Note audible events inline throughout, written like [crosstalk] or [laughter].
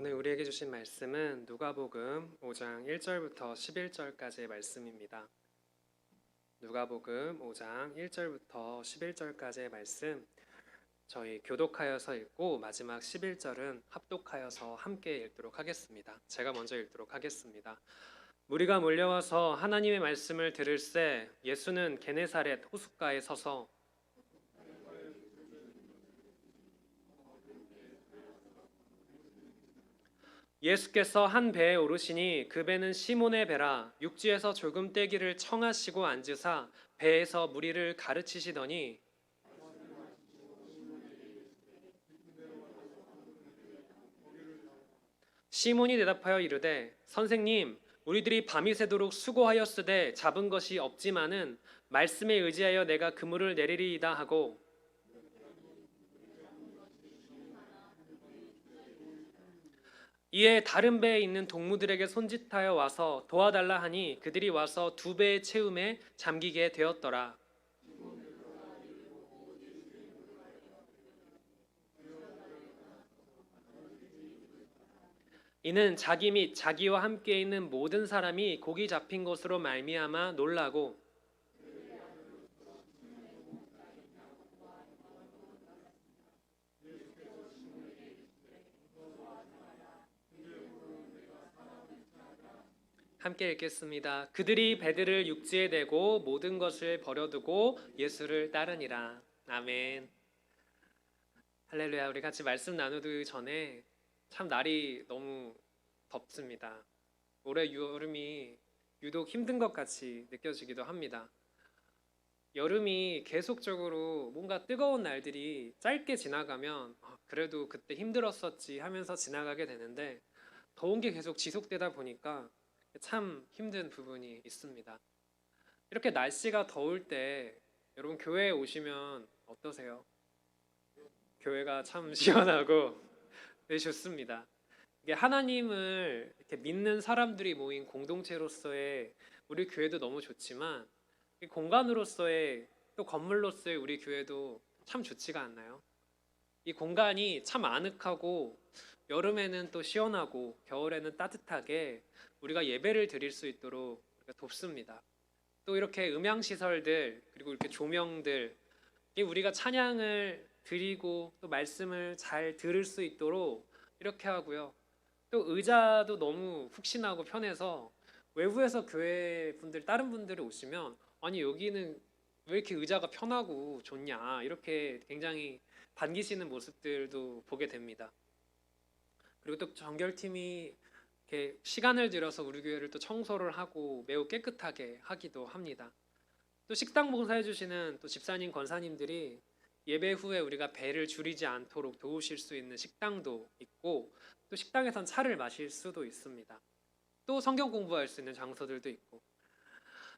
오늘 우리에게 주신 말씀은 누가복음 5장 1절부터 11절까지의 말씀입니다. 누가복음 5장 1절부터 11절까지의 말씀 저희 교독하여서 읽고 마지막 11절은 합독하여서 함께 읽도록 하겠습니다. 제가 먼저 읽도록 하겠습니다. 무리가 몰려와서 하나님의 말씀을 들을새 예수는 게네사렛 호숫가에 서서 예수께서 한 배에 오르시니 그 배는 시몬의 배라 육지에서 조금 떼기를 청하시고 앉으사 배에서 무리를 가르치시더니 시몬이 대답하여 이르되 선생님 우리들이 밤이 새도록 수고하였으되 잡은 것이 없지만은 말씀에 의지하여 내가 그물을 내리리이다 하고 이에 다른 배에 있는 동무들에게 손짓하여 와서 도와달라 하니 그들이 와서 두 배의 채움에 잠기게 되었더라. 이는 자기 및 자기와 함께 있는 모든 사람이 고기 잡힌 것으로 말미암아 놀라고 함께 읽겠습니다. 그들이 배들을 육지에 대고 모든 것을 버려두고 예수를 따르니라. 아멘. 할렐루야. 우리 같이 말씀 나누기 전에 참 날이 너무 덥습니다. 올해 여름이 유독 힘든 것 같이 느껴지기도 합니다. 여름이 계속적으로 뭔가 뜨거운 날들이 짧게 지나가면 아, 그래도 그때 힘들었었지 하면서 지나가게 되는데 더운 게 계속 지속되다 보니까 참 힘든 부분이 있습니다. 이렇게 날씨가 더울 때 여러분 교회에 오시면 어떠세요? 교회가 참 [laughs] 시원하고 네, 좋습니다. 이게 하나님을 이렇게 믿는 사람들이 모인 공동체로서의 우리 교회도 너무 좋지만 이 공간으로서의 또 건물로서의 우리 교회도 참 좋지가 않나요? 이 공간이 참 아늑하고 여름에는 또 시원하고 겨울에는 따뜻하게 우리가 예배를 드릴 수 있도록 돕습니다. 또 이렇게 음향 시설들 그리고 이렇게 조명들 우리가 찬양을 드리고 또 말씀을 잘 들을 수 있도록 이렇게 하고요. 또 의자도 너무 푹신하고 편해서 외부에서 교회 분들 다른 분들이 오시면 아니 여기는 왜 이렇게 의자가 편하고 좋냐 이렇게 굉장히 반기시는 모습들도 보게 됩니다. 그리고 또 정결팀이 이렇게 시간을 들여서 우리 교회를 또 청소를 하고 매우 깨끗하게 하기도 합니다. 또 식당 봉사해 주시는 또 집사님 권사님들이 예배 후에 우리가 배를 줄이지 않도록 도우실 수 있는 식당도 있고 또 식당에선 차를 마실 수도 있습니다. 또 성경 공부할 수 있는 장소들도 있고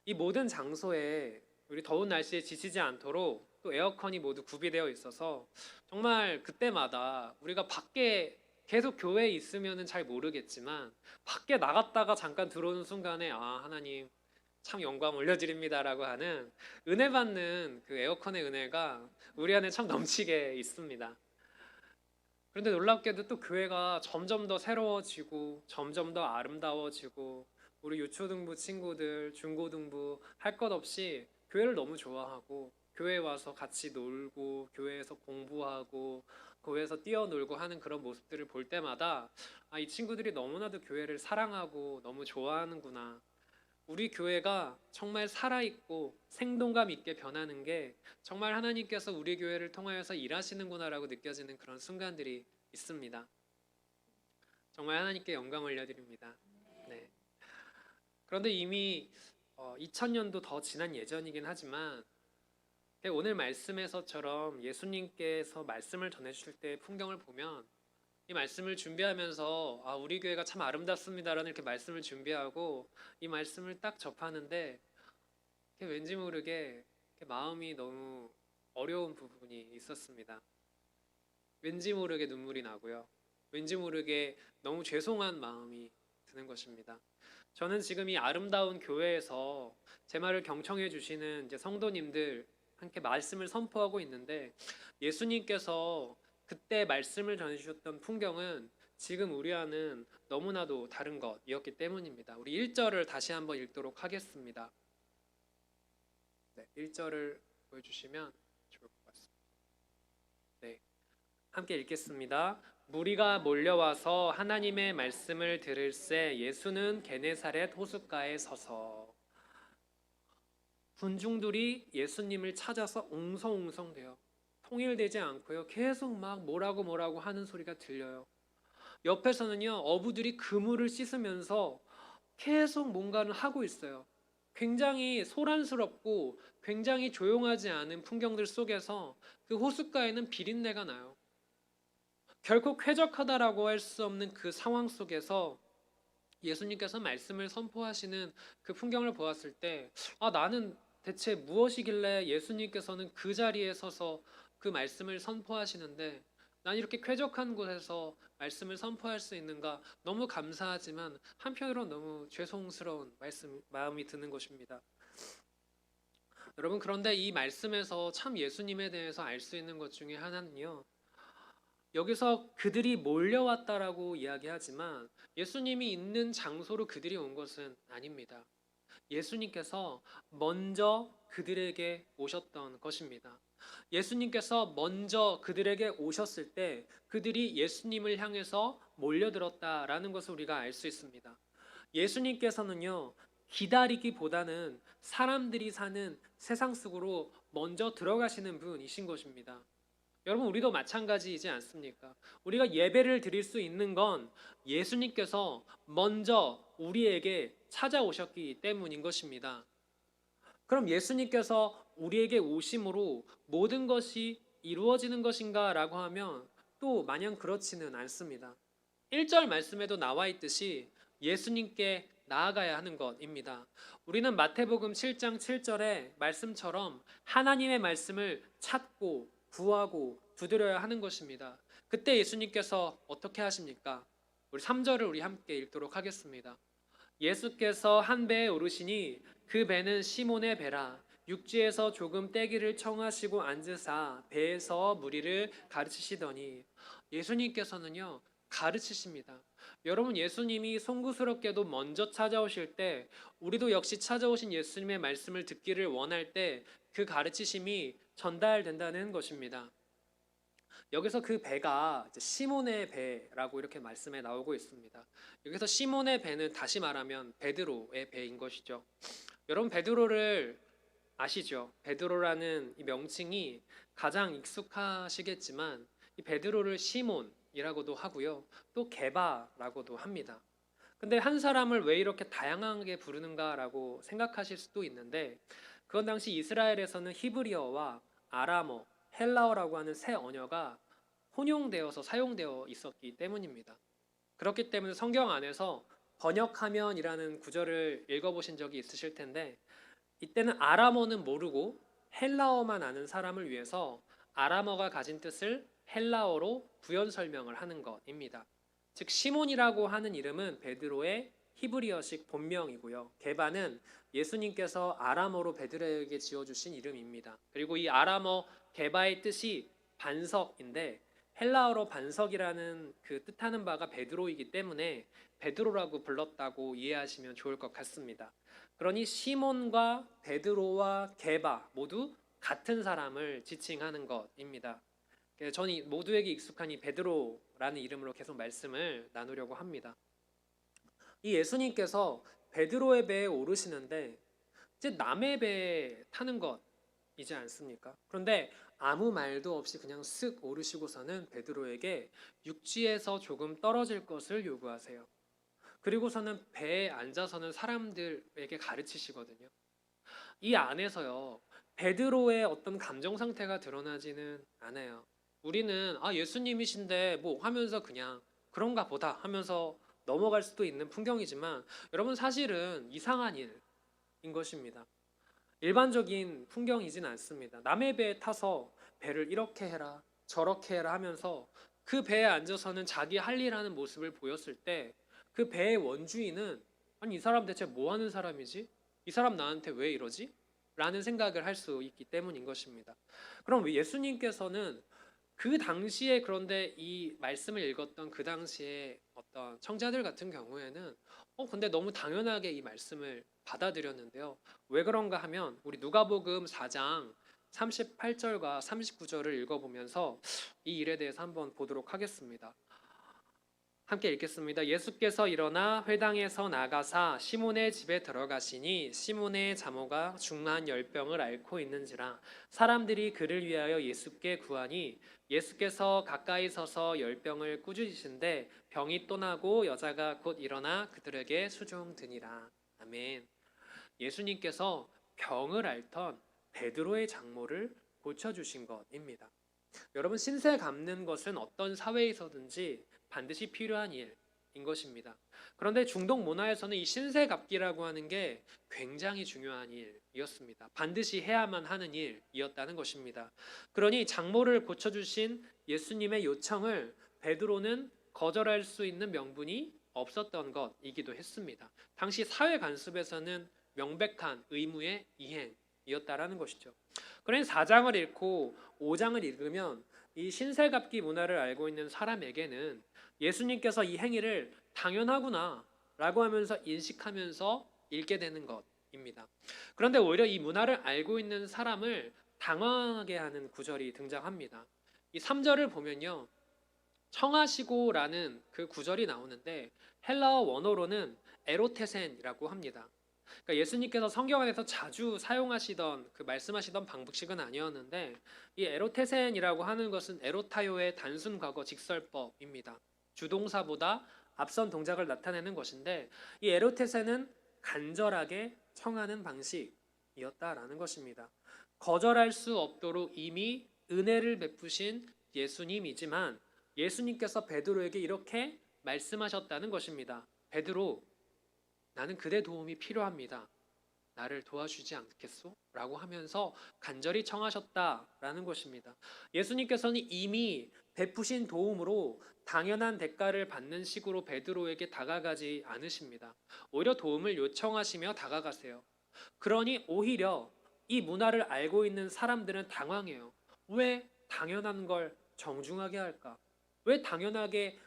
이 모든 장소에 우리 더운 날씨에 지치지 않도록 또 에어컨이 모두 구비되어 있어서 정말 그때마다 우리가 밖에 계속 교회에 있으면은 잘 모르겠지만 밖에 나갔다가 잠깐 들어오는 순간에 아 하나님 참 영광 올려드립니다라고 하는 은혜 받는 그 에어컨의 은혜가 우리 안에 참 넘치게 있습니다. 그런데 놀랍게도 또 교회가 점점 더 새로워지고 점점 더 아름다워지고 우리 유초등부 친구들 중고등부 할 것 없이 교회를 너무 좋아하고 교회에 와서 같이 놀고 교회에서 공부하고 교회에서 뛰어놀고 하는 그런 모습들을 볼 때마다 아, 이 친구들이 너무나도 교회를 사랑하고 너무 좋아하는구나. 우리 교회가 정말 살아있고 생동감 있게 변하는 게 정말 하나님께서 우리 교회를 통하여서 일하시는구나라고 느껴지는 그런 순간들이 있습니다. 정말 하나님께 영광 올려드립니다. 네. 그런데 이미 어, 2000년도 더 지난 예전이긴 하지만 오늘 말씀에서처럼 예수님께서 말씀을 전해주실 때 풍경을 보면 이 말씀을 준비하면서 아 우리 교회가 참 아름답습니다라는 이렇게 말씀을 준비하고 이 말씀을 딱 접하는데 왠지 모르게 마음이 너무 어려운 부분이 있었습니다. 왠지 모르게 눈물이 나고요. 왠지 모르게 너무 죄송한 마음이 드는 것입니다. 저는 지금 이 아름다운 교회에서 제 말을 경청해 주시는 이제 성도님들 함께 말씀을 선포하고 있는데 예수님께서 그때 말씀을 전해주셨던 풍경은 지금 우리와는 너무나도 다른 것이었기 때문입니다. 우리 1절을 다시 한번 읽도록 하겠습니다. 네, 1절을 보여주시면 좋을 것 같습니다. 네, 함께 읽겠습니다. 무리가 몰려와서 하나님의 말씀을 들을새 예수는 게네사렛 호숫가에 서서 군중들이 예수님을 찾아서 웅성웅성대요. 통일되지 않고요. 계속 막 뭐라고 뭐라고 하는 소리가 들려요. 옆에서는요. 어부들이 그물을 씻으면서 계속 뭔가를 하고 있어요. 굉장히 소란스럽고 굉장히 조용하지 않은 풍경들 속에서 그 호숫가에는 비린내가 나요. 결코 쾌적하다라고 할 수 없는 그 상황 속에서 예수님께서 말씀을 선포하시는 그 풍경을 보았을 때, 아, 나는 대체 무엇이길래 예수님께서는 그 자리에 서서 그 말씀을 선포하시는데, 난 이렇게 쾌적한 곳에서 말씀을 선포할 수 있는가 너무 감사하지만 한편으로 너무 죄송스러운 말씀 마음이 드는 것입니다. 여러분 그런데 이 말씀에서 참 예수님에 대해서 알 수 있는 것 중에 하나는요. 여기서 그들이 몰려왔다라고 이야기하지만 예수님이 있는 장소로 그들이 온 것은 아닙니다. 예수님께서 먼저 그들에게 오셨던 것입니다. 예수님께서 먼저 그들에게 오셨을 때 그들이 예수님을 향해서 몰려들었다라는 것을 우리가 알 수 있습니다. 예수님께서는요, 기다리기보다는 사람들이 사는 세상 속으로 먼저 들어가시는 분이신 것입니다. 여러분, 우리도 마찬가지이지 않습니까? 우리가 예배를 드릴 수 있는 건 예수님께서 먼저 우리에게 찾아오셨기 때문인 것입니다. 그럼 예수님께서 우리에게 오심으로 모든 것이 이루어지는 것인가 라고 하면 또 마냥 그렇지는 않습니다. 1절 말씀에도 나와 있듯이 예수님께 나아가야 하는 것입니다. 우리는 마태복음 7장 7절의 말씀처럼 하나님의 말씀을 찾고 구하고 두드려야 하는 것입니다. 그때 예수님께서 어떻게 하십니까? 우리 3절을 우리 함께 읽도록 하겠습니다. 예수께서 한 배에 오르시니 그 배는 시몬의 배라 육지에서 조금 떼기를 청하시고 앉으사 배에서 무리를 가르치시더니 예수님께서는요 가르치십니다. 여러분 예수님이 송구스럽게도 먼저 찾아오실 때 우리도 역시 찾아오신 예수님의 말씀을 듣기를 원할 때 그 가르치심이 전달된다는 것입니다. 여기서 그 배가 시몬의 배라고 이렇게 말씀에 나오고 있습니다. 여기서 시몬의 배는 다시 말하면 베드로의 배인 것이죠. 여러분 베드로를 아시죠? 베드로라는 이 명칭이 가장 익숙하시겠지만 이 베드로를 시몬이라고도 하고요. 또 게바라고도 합니다. 근데 한 사람을 왜 이렇게 다양하게 부르는가라고 생각하실 수도 있는데 그건 당시 이스라엘에서는 히브리어와 아람어, 헬라어라고 하는 새 언어가 혼용되어서 사용되어 있었기 때문입니다. 그렇기 때문에 성경 안에서 번역하면이라는 구절을 읽어보신 적이 있으실 텐데 이때는 아람어는 모르고 헬라어만 아는 사람을 위해서 아람어가 가진 뜻을 헬라어로 부연 설명을 하는 것입니다. 즉 시몬이라고 하는 이름은 베드로의 히브리어식 본명이고요. 게바는 예수님께서 아람어로 베드로에게 지어주신 이름입니다. 그리고 이 아람어 게바의 뜻이 반석인데 헬라어로 반석이라는 그 뜻하는 바가 베드로이기 때문에 베드로라고 불렀다고 이해하시면 좋을 것 같습니다. 그러니 시몬과 베드로와 게바 모두 같은 사람을 지칭하는 것입니다. 저는 모두에게 익숙한 이 베드로라는 이름으로 계속 말씀을 나누려고 합니다. 이 예수님께서 베드로의 배에 오르시는데 이제 남의 배에 타는 것이지 않습니까? 그런데 아무 말도 없이 그냥 쓱 오르시고서는 베드로에게 육지에서 조금 떨어질 것을 요구하세요. 그리고서는 배에 앉아서는 사람들에게 가르치시거든요. 이 안에서요. 베드로의 어떤 감정 상태가 드러나지는 않아요. 우리는 아 예수님이신데 뭐 하면서 그냥 그런가 보다 하면서 넘어갈 수도 있는 풍경이지만 여러분 사실은 이상한 일인 것입니다. 일반적인 풍경이진 않습니다. 남의 배에 타서 배를 이렇게 해라 저렇게 해라 하면서 그 배에 앉아서는 자기 할 일 하는 모습을 보였을 때 그 배의 원주인은 아니 이 사람 대체 뭐 하는 사람이지? 이 사람 나한테 왜 이러지? 라는 생각을 할 수 있기 때문인 것입니다. 그럼 예수님께서는 그 당시에 그런데 이 말씀을 읽었던 그 당시에 어떤 청자들 같은 경우에는 어 근데 너무 당연하게 이 말씀을 받아들였는데요. 왜 그런가 하면 우리 누가복음 4장 38절과 39절을 읽어보면서 이 일에 대해서 한번 보도록 하겠습니다. 함께 읽겠습니다. 예수께서 일어나 회당에서 나가사 시몬의 집에 들어가시니 시몬의 자모가 중한 열병을 앓고 있는지라 사람들이 그를 위하여 예수께 구하니 예수께서 가까이 서서 열병을 꾸짖으신데 병이 또 나고 여자가 곧 일어나 그들에게 수종드니라. 아멘. 예수님께서 병을 앓던 베드로의 장모를 고쳐주신 것입니다. 여러분 신세 갚는 것은 어떤 사회에서든지 반드시 필요한 일인 것입니다. 그런데 중동 문화에서는 이 신세 갚기라고 하는 게 굉장히 중요한 일이었습니다. 반드시 해야만 하는 일이었다는 것입니다. 그러니 장모를 고쳐 주신 예수님의 요청을 베드로는 거절할 수 있는 명분이 없었던 것이기도 했습니다. 당시 사회 간섭에서는 명백한 의무의 이행이었다라는 것이죠. 그러니 4장을 읽고 5장을 읽으면 이 신세갑기 문화를 알고 있는 사람에게는 예수님께서 이 행위를 당연하구나 라고 하면서 인식하면서 읽게 되는 것입니다. 그런데 오히려 이 문화를 알고 있는 사람을 당황하게 하는 구절이 등장합니다. 이 3절을 보면요. 청하시고 라는 그 구절이 나오는데 헬라어 원어로는 에로테센이라고 합니다. 그러니까 예수님께서 성경 안에서 자주 사용하시던 그 말씀하시던 방식은 아니었는데 이 에로테센이라고 하는 것은 에로타요의 단순 과거 직설법입니다. 주동사보다 앞선 동작을 나타내는 것인데 이 에로테센은 간절하게 청하는 방식이었다라는 것입니다. 거절할 수 없도록 이미 은혜를 베푸신 예수님이지만 예수님께서 베드로에게 이렇게 말씀하셨다는 것입니다. 베드로, 나는 그대 도움이 필요합니다. 나를 도와주지 않겠소? 라고 하면서 간절히 청하셨다라는 것입니다. 예수님께서는 이미 베푸신 도움으로 당연한 대가를 받는 식으로 베드로에게 다가가지 않으십니다. 오히려 도움을 요청하시며 다가가세요. 그러니 오히려 이 문화를 알고 있는 사람들은 당황해요. 왜 당연한 걸 정중하게 할까? 왜 당연하게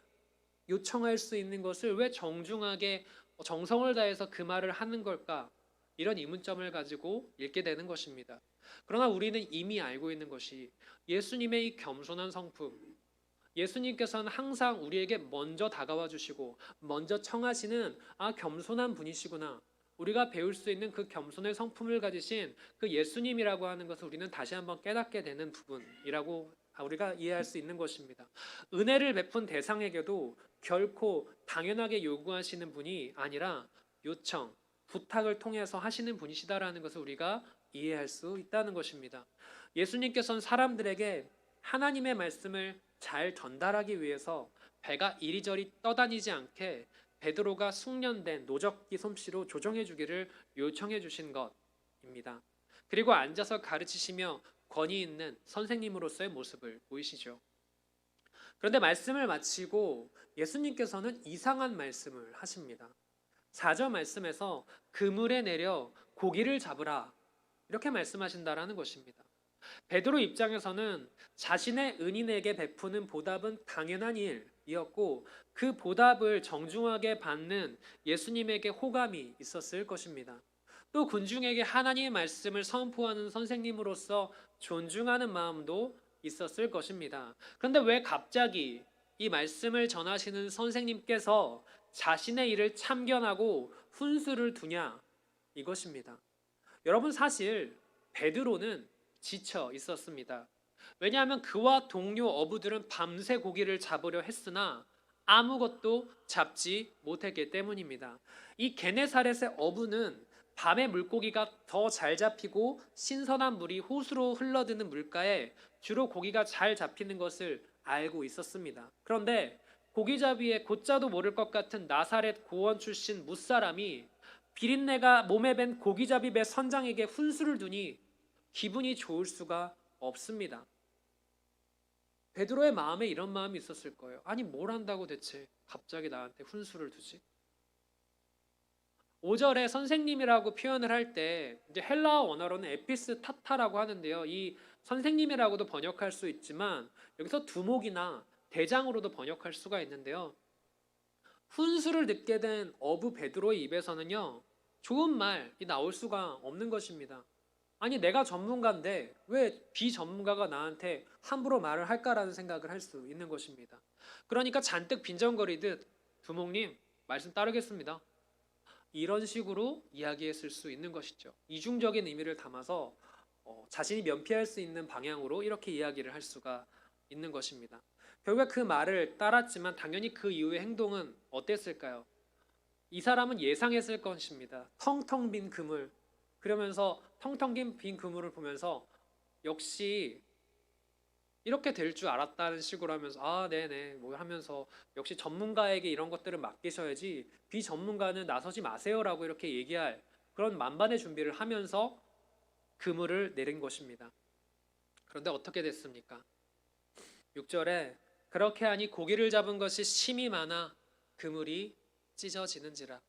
요청할 수 있는 것을 왜 정중하게 정성을 다해서 그 말을 하는 걸까? 이런 의문점을 가지고 읽게 되는 것입니다. 그러나 우리는 이미 알고 있는 것이 예수님의 이 겸손한 성품, 예수님께서는 항상 우리에게 먼저 다가와 주시고 먼저 청하시는 아 겸손한 분이시구나. 우리가 배울 수 있는 그 겸손의 성품을 가지신 그 예수님이라고 하는 것을 우리는 다시 한번 깨닫게 되는 부분이라고 우리가 이해할 수 있는 것입니다. 은혜를 베푼 대상에게도 결코 당연하게 요구하시는 분이 아니라 요청, 부탁을 통해서 하시는 분이시다라는 것을 우리가 이해할 수 있다는 것입니다. 예수님께서는 사람들에게 하나님의 말씀을 잘 전달하기 위해서 배가 이리저리 떠다니지 않게 베드로가 숙련된 노적기 솜씨로 조정해 주기를 요청해 주신 것입니다. 그리고 앉아서 가르치시며 권위 있는 선생님으로서의 모습을 보이시죠. 그런데 말씀을 마치고 예수님께서는 이상한 말씀을 하십니다. 4절 말씀에서 그물에 내려 고기를 잡으라 이렇게 말씀하신다라는 것입니다. 베드로 입장에서는 자신의 은인에게 베푸는 보답은 당연한 일이었고 그 보답을 정중하게 받는 예수님에게 호감이 있었을 것입니다. 또 군중에게 하나님의 말씀을 선포하는 선생님으로서 존중하는 마음도 있었을 것입니다. 그런데 왜 갑자기 이 말씀을 전하시는 선생님께서 자신의 일을 참견하고 훈수를 두냐 이것입니다. 여러분 사실 베드로는 지쳐 있었습니다. 왜냐하면 그와 동료 어부들은 밤새 고기를 잡으려 했으나 아무것도 잡지 못했기 때문입니다. 이 게네사렛의 어부는 밤에 물고기가 더 잘 잡히고 신선한 물이 호수로 흘러드는 물가에 주로 고기가 잘 잡히는 것을 알고 있었습니다. 그런데 고기잡이에 곧자도 모를 것 같은 나사렛 고원 출신 무사람이 비린내가 몸에 밴 고기잡이 배 선장에게 훈수를 두니 기분이 좋을 수가 없습니다. 베드로의 마음에 이런 마음이 있었을 거예요. 아니 뭘 한다고 대체 갑자기 나한테 훈수를 두지? 5절에 선생님이라고 표현을 할 때 이제 헬라어 원어로는 에피스 타타라고 하는데요. 이 선생님이라고도 번역할 수 있지만 여기서 두목이나 대장으로도 번역할 수가 있는데요. 훈수를 듣게 된 어부 베드로의 입에서는요. 좋은 말이 나올 수가 없는 것입니다. 아니 내가 전문가인데 왜 비전문가가 나한테 함부로 말을 할까라는 생각을 할 수 있는 것입니다. 그러니까 잔뜩 빈정거리듯 두목님 말씀 따르겠습니다. 이런 식으로 이야기했을 수 있는 것이죠. 이중적인 의미를 담아서 어, 자신이 면피할 수 있는 방향으로 이렇게 이야기를 할 수가 있는 것입니다. 결국 그 말을 따랐지만 당연히 그 이후의 행동은 어땠을까요? 이 사람은 예상했을 것입니다. 텅텅 빈 그물. 그러면서 텅텅 빈 그물을 보면서 역시 이렇게 될 줄 알았다는 식으로 하면서 아 네네 뭐 하면서 역시 전문가에게 이런 것들을 맡기셔야지 비전문가는 나서지 마세요라고 이렇게 얘기할 그런 만반의 준비를 하면서 그물을 내린 것입니다. 그런데 어떻게 됐습니까? 6절에 그렇게 하니 고기를 잡은 것이 심이 많아 그물이 찢어지는지라.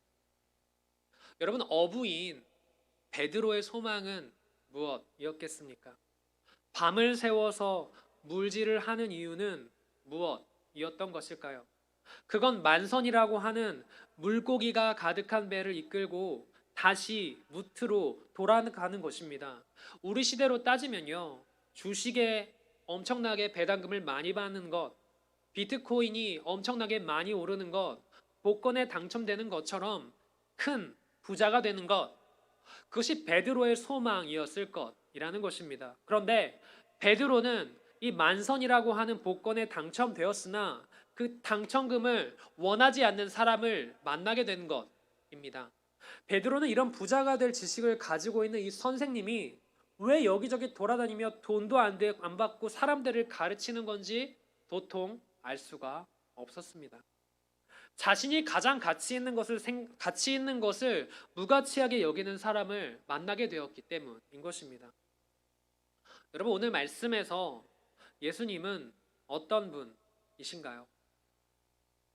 여러분 어부인 베드로의 소망은 무엇이었겠습니까? 밤을 새워서 물질을 하는 이유는 무엇이었던 것일까요? 그건 만선이라고 하는 물고기가 가득한 배를 이끌고 다시 무트로 돌아가는 것입니다. 우리 시대로 따지면요. 주식에 엄청나게 배당금을 많이 받는 것, 비트코인이 엄청나게 많이 오르는 것, 복권에 당첨되는 것처럼 큰 부자가 되는 것, 그것이 베드로의 소망이었을 것이라는 것입니다. 그런데 베드로는 이 만선이라고 하는 복권에 당첨되었으나 그 당첨금을 원하지 않는 사람을 만나게 된 것입니다. 베드로는 이런 부자가 될 지식을 가지고 있는 이 선생님이 왜 여기저기 돌아다니며 돈도 안, 되, 안 받고 사람들을 가르치는 건지 도통 알 수가 없었습니다. 자신이 가장 가치 있는 것을 생, 가치 있는 것을 무가치하게 여기는 사람을 만나게 되었기 때문인 것입니다. 여러분 오늘 말씀에서 예수님은 어떤 분이신가요?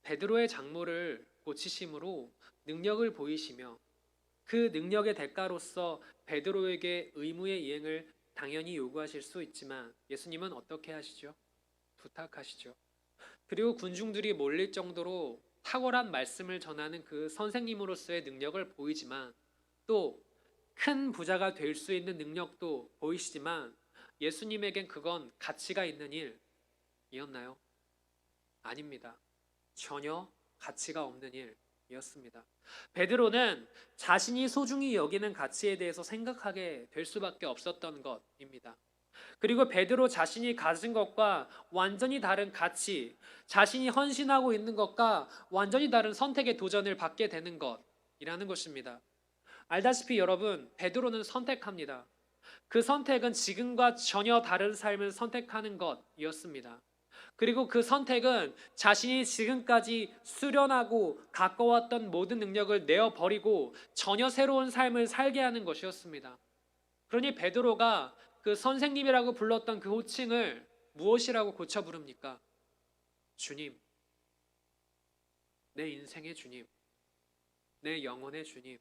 베드로의 장모를 고치심으로 능력을 보이시며 그 능력의 대가로서 베드로에게 의무의 이행을 당연히 요구하실 수 있지만 예수님은 어떻게 하시죠? 부탁하시죠. 그리고 군중들이 몰릴 정도로 탁월한 말씀을 전하는 그 선생님으로서의 능력을 보이지만 또 큰 부자가 될 수 있는 능력도 보이시지만 예수님에겐 그건 가치가 있는 일이었나요? 아닙니다. 전혀 가치가 없는 일이었습니다. 베드로는 자신이 소중히 여기는 가치에 대해서 생각하게 될 수밖에 없었던 것입니다. 그리고 베드로 자신이 가진 것과 완전히 다른 가치, 자신이 헌신하고 있는 것과 완전히 다른 선택의 도전을 받게 되는 것이라는 것입니다. 알다시피 여러분, 베드로는 선택합니다. 그 선택은 지금과 전혀 다른 삶을 선택하는 것이었습니다. 그리고 그 선택은 자신이 지금까지 수련하고 가까웠던 모든 능력을 내어 버리고 전혀 새로운 삶을 살게 하는 것이었습니다. 그러니 베드로가 그 선생님이라고 불렀던 그 호칭을 무엇이라고 고쳐 부릅니까? 주님. 내 인생의 주님. 내 영혼의 주님.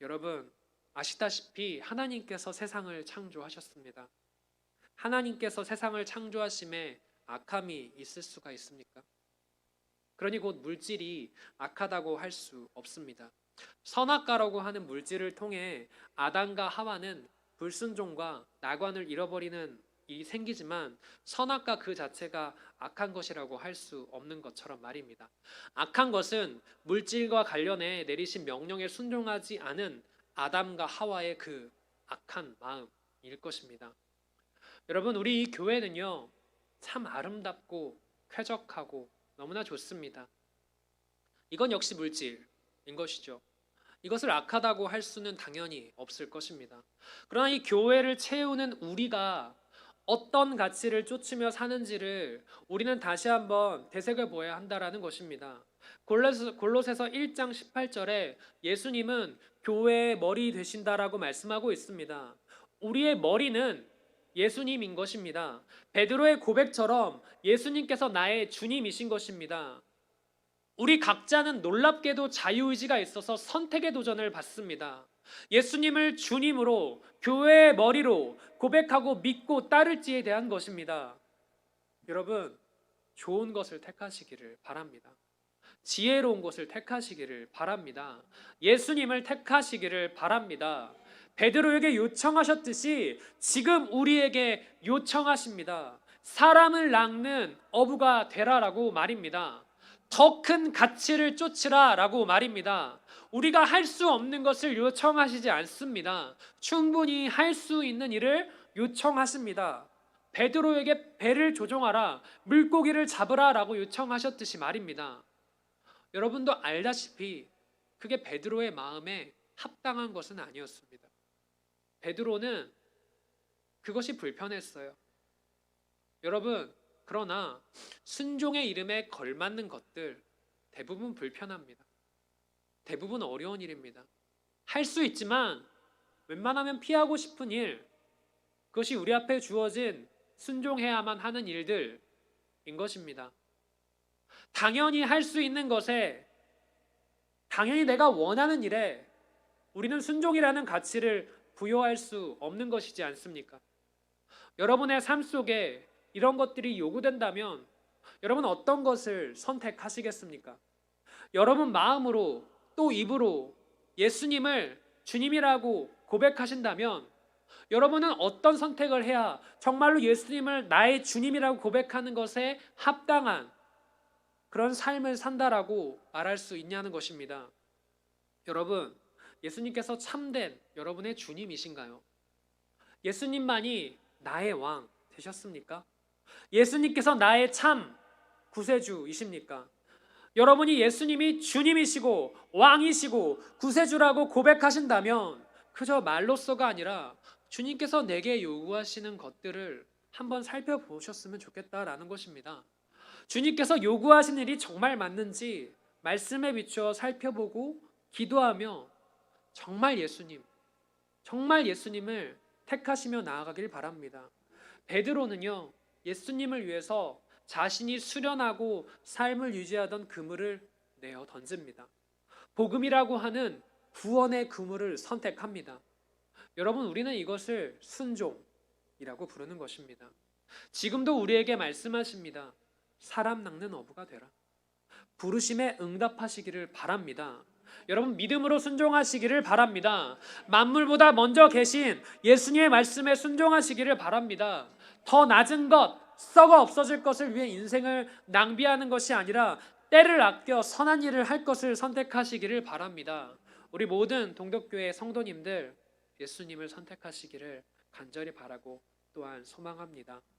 여러분, 아시다시피 하나님께서 세상을 창조하셨습니다. 하나님께서 세상을 창조하심에 악함이 있을 수가 있습니까? 그러니 곧 물질이 악하다고 할 수 없습니다. 선악과라고 하는 물질을 통해 아담과 하와는 불순종과 나관을 잃어버리는 이 생기지만 선악과 그 자체가 악한 것이라고 할 수 없는 것처럼 말입니다. 악한 것은 물질과 관련해 내리신 명령에 순종하지 않은 아담과 하와의 그 악한 마음일 것입니다. 여러분 우리 이 교회는요 참 아름답고 쾌적하고 너무나 좋습니다. 이건 역시 물질 인 것이죠. 이것을 악하다고 할 수는 당연히 없을 것입니다. 그러나 이 교회를 채우는 우리가 어떤 가치를 쫓으며 사는지를 우리는 다시 한번 되새겨 보아야 한다라는 것입니다. 골로새, 골로새서 1장 18절에 예수님은 교회의 머리 되신다라고 말씀하고 있습니다. 우리의 머리는 예수님인 것입니다. 베드로의 고백처럼 예수님께서 나의 주님이신 것입니다. 우리 각자는 놀랍게도 자유의지가 있어서 선택의 도전을 받습니다. 예수님을 주님으로 교회의 머리로 고백하고 믿고 따를지에 대한 것입니다. 여러분, 좋은 것을 택하시기를 바랍니다. 지혜로운 것을 택하시기를 바랍니다. 예수님을 택하시기를 바랍니다. 베드로에게 요청하셨듯이 지금 우리에게 요청하십니다. 사람을 낚는 어부가 되라라고 말입니다. 더 큰 가치를 쫓으라라고 말입니다. 우리가 할 수 없는 것을 요청하시지 않습니다. 충분히 할 수 있는 일을 요청하십니다. 베드로에게 배를 조종하라, 물고기를 잡으라라고 요청하셨듯이 말입니다. 여러분도 알다시피 그게 베드로의 마음에 합당한 것은 아니었습니다. 베드로는 그것이 불편했어요. 여러분, 그러나 순종의 이름에 걸맞는 것들 대부분 불편합니다. 대부분 어려운 일입니다. 할 수 있지만 웬만하면 피하고 싶은 일, 그것이 우리 앞에 주어진 순종해야만 하는 일들인 것입니다. 당연히 할 수 있는 것에 당연히 내가 원하는 일에 우리는 순종이라는 가치를 부여할 수 없는 것이지 않습니까? 여러분의 삶 속에 이런 것들이 요구된다면 여러분 어떤 것을 선택하시겠습니까? 여러분 마음으로 또 입으로 예수님을 주님이라고 고백하신다면 여러분은 어떤 선택을 해야 정말로 예수님을 나의 주님이라고 고백하는 것에 합당한 그런 삶을 산다라고 말할 수 있냐는 것입니다. 여러분, 예수님께서 참된 여러분의 주님이신가요? 예수님만이 나의 왕 되셨습니까? 예수님께서 나의 참 구세주이십니까? 여러분이 예수님이 주님이시고 왕이시고 구세주라고 고백하신다면 그저 말로서가 아니라 주님께서 내게 요구하시는 것들을 한번 살펴보셨으면 좋겠다라는 것입니다. 주님께서 요구하신 일이 정말 맞는지 말씀에 비추어 살펴보고 기도하며 정말 예수님, 정말 예수님을 택하시며 나아가길 바랍니다. 베드로는요, 예수님을 위해서 자신이 수련하고 삶을 유지하던 그물을 내어 던집니다. 복음이라고 하는 구원의 그물을 선택합니다. 여러분, 우리는 이것을 순종이라고 부르는 것입니다. 지금도 우리에게 말씀하십니다. 사람 낚는 어부가 되라. 부르심에 응답하시기를 바랍니다. 여러분 믿음으로 순종하시기를 바랍니다. 만물보다 먼저 계신 예수님의 말씀에 순종하시기를 바랍니다. 더 낮은 것, 썩어 없어질 것을 위해 인생을 낭비하는 것이 아니라 때를 아껴 선한 일을 할 것을 선택하시기를 바랍니다. 우리 모든 동덕교회 성도님들 예수님을 선택하시기를 간절히 바라고 또한 소망합니다.